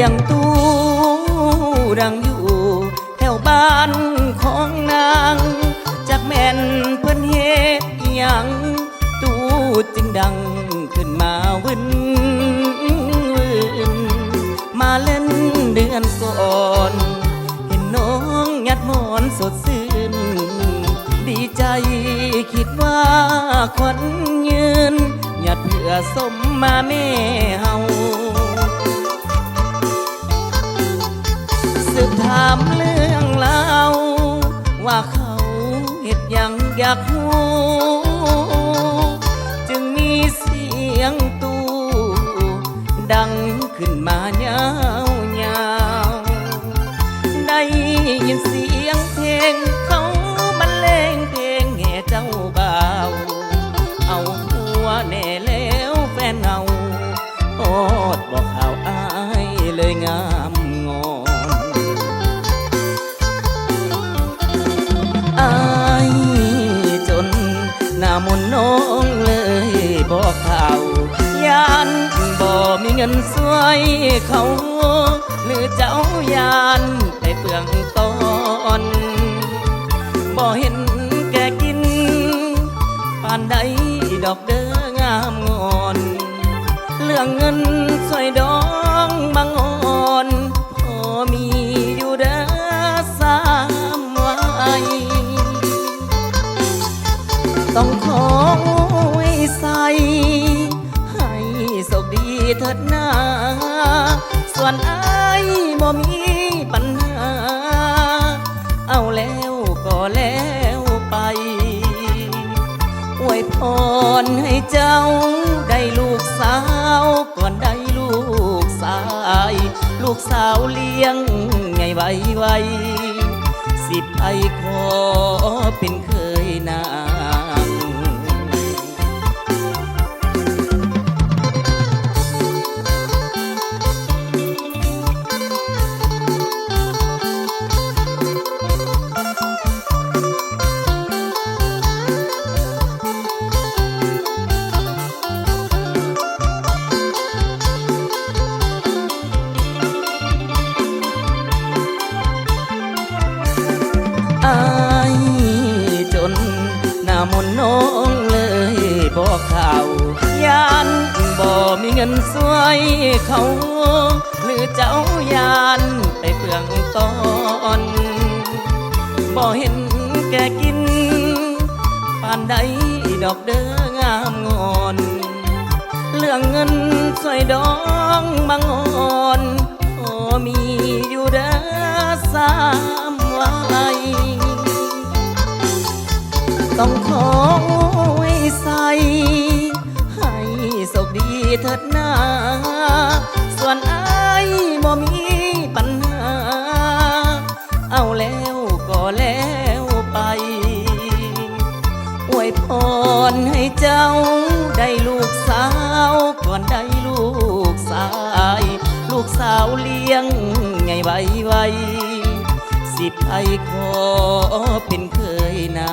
ยงตู้ดังอยู่ แถวบ้านของนาง จากแม่นเพิ่นเฮ็ดอิหยังตู้จึงดังขึ้นมาวินวินมาเล่นเดือนก่อน เห็นน้องยัดหมอนสดชื่นดีใจคิดว่าควันยืนหยัดเพื่อสมมาแม่เฮา อยากหู จึงมีเสียงตูดังขึ้นมายายาวได้ยินเสียงเพลงเขาบรรเลงเพลงแห่เจ้าบ่าว เอาหัวแน่แล้วแฟนเงาโอ มนน้องเลยบอกเขายานบ่มีเงินสวยเขาหรือเจ้ายานไปเปลืองตอนบ่เห็นแกกินปานใดดอกเด้องามงอน เรื่องเงินสวยดองบาง เถิดหน้า ส่วนอายบ่มีปัญหา เอาแล้วก็แล้วไปอวยพรให้เจ้าได้ลูกสาว ก่อนได้ลูกสาย ลูกสาวเลี้ยงไงไว้ไว้สิบไอขอเป็นเคย มีเงินสวยเขา หรือเจ้ายานไปเปลืองตอนบ่เห็นแกกินปานใดดอกเด้องามงอนเรื่องเงินสวยดองบางอ่อนพอมีอยู่เด้อสามวัยต้องขอ เถิดหน้า ส่วนอายบ่มีปัญหา เอาแล้วก็แล้วไปอวยพรให้เจ้าได้ลูกสาว ก่อนได้ลูกสาย ลูกสาวเลี้ยงไงไวไวสิบไอขอเป็นเคยนา